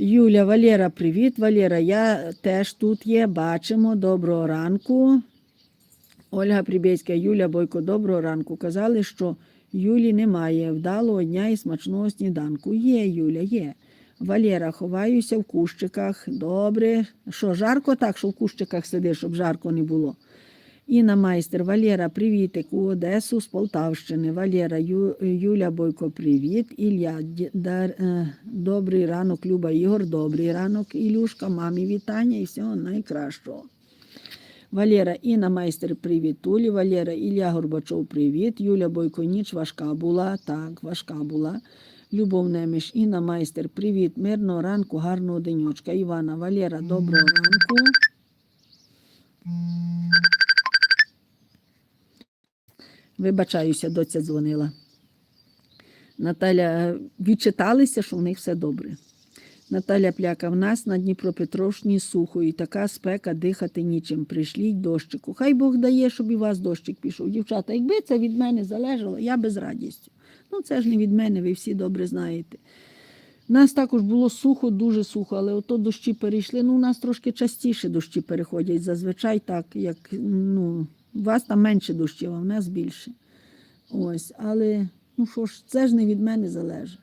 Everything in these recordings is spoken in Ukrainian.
Юля, Валера, привіт. Валера, я теж тут є. Бачимо. Доброго ранку. Ольга Прибєцька, Юля Бойко, доброго ранку. Казали, що Юлі немає вдалого дня і смачного сніданку. Є, Юля, є. Валера, ховаюся в кущиках. Добре. Що, жарко так, що в кущиках сидиш, щоб жарко не було. Інна майстер, Валера, привітик у Одесу з Полтавщини. Валера, Ю, Юля Бойко, привіт. Ілля, дар, е, добрий ранок, Люба Ігор, добрий ранок, Ілюшка, мамі вітання і всього найкращого. Валера, Інна майстер, привіт. Тулі, Валера, Ілля Горбачов, привіт. Юля Бойко, ніч важка була. Так, важка була. Любов Неміш, Інна майстер, привіт. Мирного ранку, гарного денечка. Івана, Валера, доброго ранку. Вибачаюся, доця дзвонила. Наталя відчиталися, що в них все добре. Наталя Пляка, в нас на Дніпропетровщині сухо і така спека дихати нічим. Прийшліть дощику. Хай Бог дає, щоб і у вас дощик пішов. Дівчата, якби це від мене залежало, я би з радістю. Ну це ж не від мене, ви всі добре знаєте. У нас також було сухо, дуже сухо, але ото дощі перейшли. Ну, у нас трошки частіше дощі переходять. Зазвичай так, як ну, у вас там менше дощів, а в нас більше. Ось, але ну що ж, це ж не від мене залежить.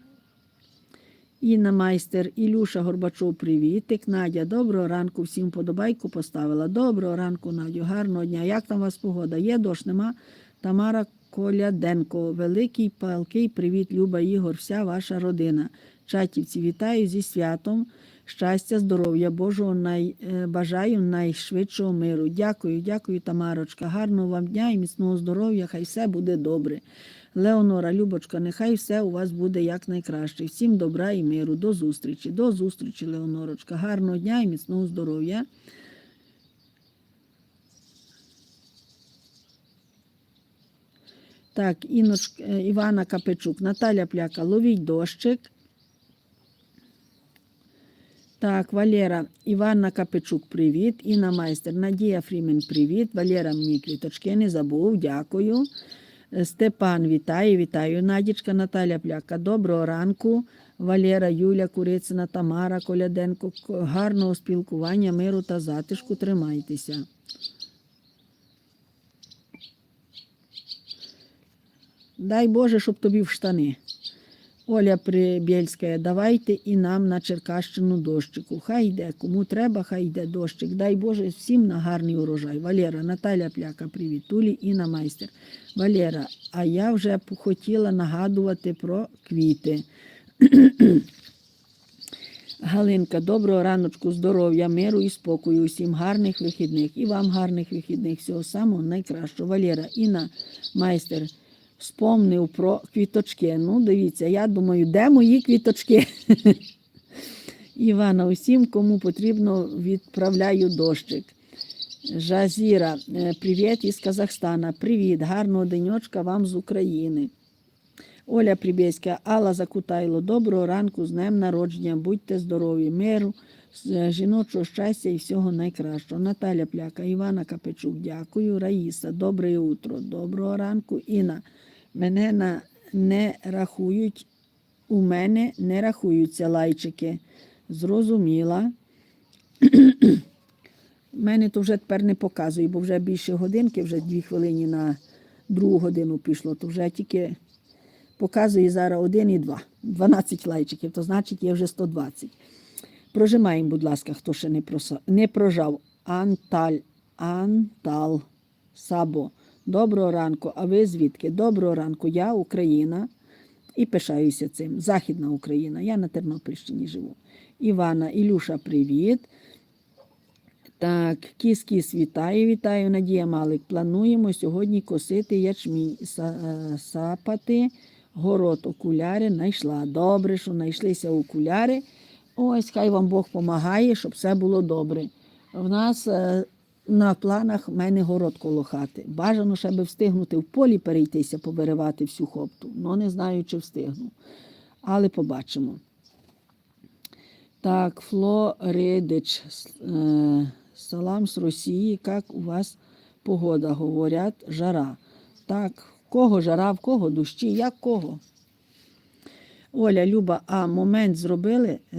Інна майстер, Ілюша Горбачов, привітик. Надя, доброго ранку, всім подобайку поставила. Доброго ранку, Надю, гарного дня. Як там у вас погода? Є дощ, нема? Тамара Коляденко, великий палкий привіт, Люба Ігор, вся ваша родина. Чатівці, вітаю зі святом. Щастя, здоров'я, Божого най, е, бажаю найшвидшого миру. Дякую, дякую, Тамарочка. Гарного вам дня і міцного здоров'я, хай все буде добре. Леонора, Любочка, нехай все у вас буде якнайкраще. Всім добра і миру. До зустрічі. До зустрічі, Леонорочка. Гарного дня і міцного здоров'я. Так, Іноч, е, Івана Капичук, Наталя Пляка, ловіть дощик. Так, Валера, Іванна Капичук, привіт. Інна майстер, Надія Фрімен, привіт. Валера мені квіточки не забув, дякую. Е, Степан, вітаю, вітаю. Надічка Наталя Пляка, доброго ранку. Валера, Юля, Курицина, Тамара, Коляденко. Гарного спілкування, миру та затишку. Тримайтеся. Дай Боже, щоб тобі в штани. Оля Прибєльська, давайте і нам на Черкащину дощику. Хай йде, кому треба, хай йде дощик. Дай Боже всім на гарний урожай. Валера, Наталя Пляка, привіт. Тулі Інна майстер. Валера, а я вже хотіла нагадувати про квіти. Галинка, доброго раночку, здоров'я, миру і спокою, усім гарних вихідних. І вам гарних вихідних, всього самого найкращого. Валера, Інна майстер вспомнив про квіточки. Ну, дивіться, я думаю, де мої квіточки? Івана, усім, кому потрібно, відправляю дощик. Жазіра, е, привіт із Казахстана. Привіт, гарного денечка вам з України. Оля Прибєська, Алла Закутайло, доброго ранку, з днем народження, будьте здорові, миру, е, жіночого щастя і всього найкращого. Наталя Пляка, Івана Капичук, дякую. Раїса, добре утро, доброго ранку. Інна, мене на, не рахують, у мене не рахуються лайчики. Зрозуміла. Мене то вже тепер не показує, бо вже більше годинки, вже дві хвилини на другу годину пішло, то вже тільки показує зараз один і два. 12 лайчиків, то значить є вже 120. Прожимаємо, будь ласка, хто ще не, проса- не прожав. Анталь, Антал Сабо. Доброго ранку. А ви звідки? Доброго ранку. Я Україна і пишаюся цим. Західна Україна. Я на Тернопільщині живу. Івана, Ілюша, привіт. Так, кіс-кіс, вітаю, вітаю, Надія Малик. Плануємо сьогодні косити ячмінь, е, сапати, город, окуляри знайшла. Добре, що знайшлися окуляри. Ось, хай вам Бог допомагає, щоб все було добре. В нас е, на планах в мене город коло хати. Бажано ще би встигнути в полі перейтися, поберевати всю хопту. Ну, не знаю, чи встигну. Але побачимо. Так, Флоридич, е, салам з Росії. Як у вас погода? Говорять, жара. Так, кого жара, в кого дощі, як кого? Оля, Люба, а момент зробили? Е,